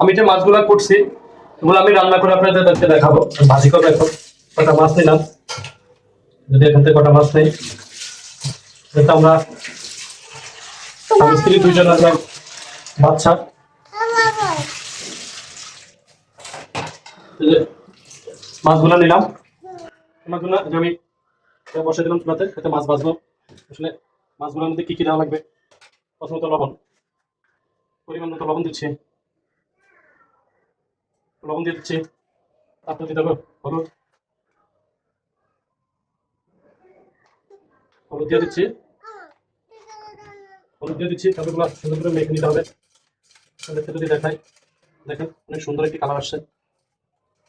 আমি যে মাছগুলা করছি এগুলো আমি রান্না করে আপনাদেরকে দেখাবো। ভাজি করে দেখো কটা মাছ নিলাম। যদি এখান থেকে কটা মাছ নেই যেটা আমরা স্ত্রী দুইজন আসলাম বাচ্চা মাছগুলো নিলাম। মাছগুলো আমি বসে দিলাম চুলাতে এতে মাছ ভাজবো। আসলে মাছগুলোর মধ্যে কি কি দেওয়া লাগবে? প্রথমত লবণ। পরিমাণ মতো লবণ দিচ্ছি। লবণ দিয়ে দিচ্ছি। তারপর দিতে হবে হলুদ। হলুদ দিয়ে দিচ্ছি। হলুদ দিয়ে দিচ্ছি, তারপর এগুলো সুন্দর করে মেখে নিতে হবে। যদি দেখাই। দেখেন, অনেক সুন্দর একটি কালার আসছে।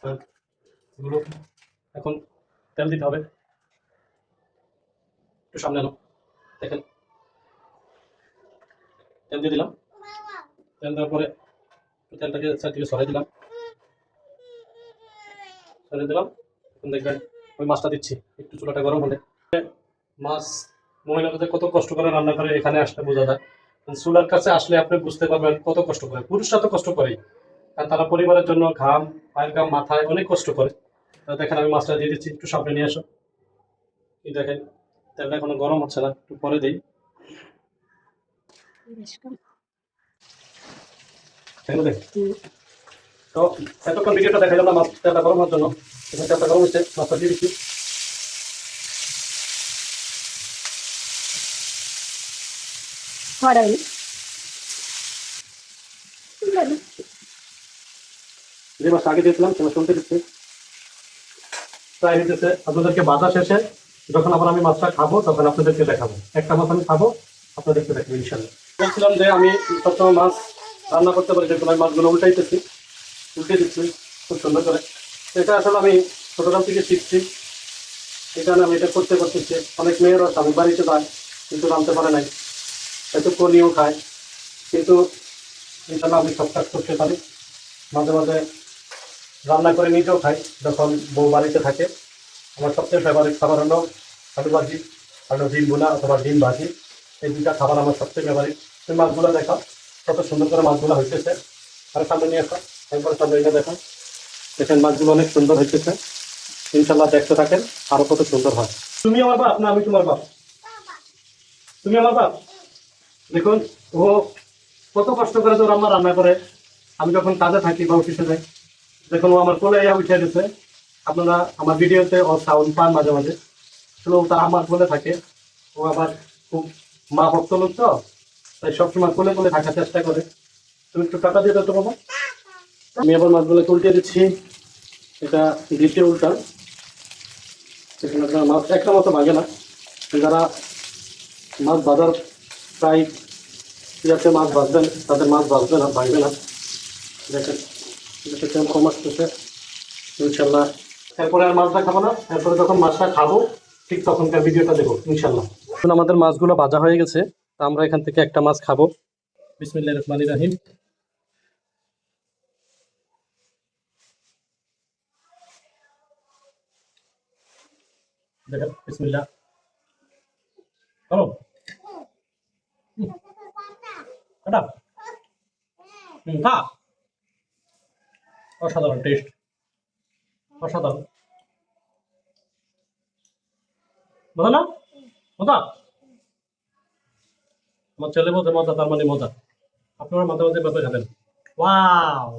আর এগুলো এখন তেল দিতে হবে। একটু সামনে আনো। দেখেন, তেল দিয়ে দিলাম। তেল দেওয়ার পরে তেলটাকে থেকে সরাই দিলাম। সরিয়ে দিলাম। এখন দেখবেন ওই মাছটা দিচ্ছি। একটু চুলাটা গরম হলে। মাছ মহিলাদের কত কষ্ট করে রান্না করে এখানে আসলে বোঝা যায়। চুলার কাছে আসলে আপনি বুঝতে পারবেন কত কষ্ট করে। পুরুষরা তো কষ্ট করেই। আর তারা পরিবারের জন্য ঘাম পায়ের ঘাম মাথায় অনেক কষ্ট করে। তা দেখেন আমি মাছটা দিয়ে দিচ্ছি। একটু সামনে নিয়ে আসো। এই দেখেন তেলটা এখনও গরম হচ্ছে না। একটু পরে দিই। দেখ তো এতক্ষণ ভিডিওটা দেখাইলাম না মাছ তেলটা গরম হওয়ার জন্য। এখন তেলটা গরম হচ্ছে মাছটা দিয়ে দিচ্ছি। যে মাছটা আগে দিয়েছিলাম সেটা শুনতে দিচ্ছি? প্রায় হইতেছে আপনাদেরকে বাধা শেষে যখন আবার আমি মাছটা খাব তখন আপনাদেরকে দেখাবো। একটা মাছ আমি খাব আপনাদেরকে দেখাবো ইনশাল্লাহ বলছিলাম যে আমি সবসময় মাছ রান্না করতে পারি দেখুন আমি মাছগুলো উল্টাইতেছি। উল্টে দিচ্ছি, খুব সুন্দর করে। এটা আসলে আমি ছোটকাল থেকে শিখছি। এই কারণে আমি এটা করতে করতেছি। অনেক মেয়েরা স্বামী বাড়িতে পায় কিন্তু রাঁধতে পারে নাই। হয়তো কনিও খায়, কিন্তু এই ইনশাল্লাহ আমি সব কাজ করতে পারি। মাঝে মাঝে রান্না করে নিজেও খাই, যখন বউ বাড়িতে থাকে। আমার সবচেয়ে ফেভারিট খাবার হলো আলু ভাজি, আলু ডিম বোনা অথবা ডিম ভাজি। এই দুটা খাবার আমার সবচেয়ে ফেভারিট তুমি মাছগুলো দেখো কত সুন্দর করে মাছগুলো হইতেছে। আর সামনে নিয়ে আসো। একবার সামনে এটা দেখো দেখেন, মাছগুলো অনেক সুন্দর হইতেছে। ইনশাল্লাহ দেখতে থাকেন, আরও কত সুন্দর হয়। তুমি আমার বাপ না আমি তোমার বাপ? তুমি আমার বাপ? দেখুন, ও কত কষ্ট করে তো আমার রান্না করে। আমি যখন কাজে থাকি বা অফিসে যাই, দেখুন, ও আমার কোলে উঠে গেছে আপনারা আমার ভিডিওতে ও সাউন্ড পান মাঝে মাঝে। আসলে ও তারা আমার কোলে থাকে। ও আবার খুব মা ভক্ত লোক তো, তাই সবসময় কোলে কোলে থাকার চেষ্টা করে। তুমি একটু টাকা দিয়ে দাও তো বাবা। আমি আবার মাছগুলো উল্টে দিচ্ছি। এটা দ্বিতীয় উল্টা। এখানে আপনার মাছ একটা মতো ভাগে না। যারা মাছ বাজার প্রায় যাতে মাছ ভাজবেন তাদের মাছ ভাজবে না ভাঙবে না। দেখেন কেমন কম আসতেছে। ইনশাল্লাহ। এরপরে আর মাছটা খাব না। এরপরে যখন মাছটা খাব, ঠিক তখনকার ভিডিওটা দেবো ইনশাল্লাহ। আমাদের মাছগুলো ভাজা হয়ে গেছে। আমরা এখান থেকে একটা মাছ খাব। বিসমিল্লাহ রহমান রাহিম। দেখেন, বিসমিল্লাহ। করো কাটা। হুম, খা। অসাধারণ টেস্ট অসাধারণ। মজা না? মজা? আমার ছেলে বলতে মজা, তার মানে মজা। আপনারা মাঝে মাঝে ব্যাপারে খাবেন। ওয়াও।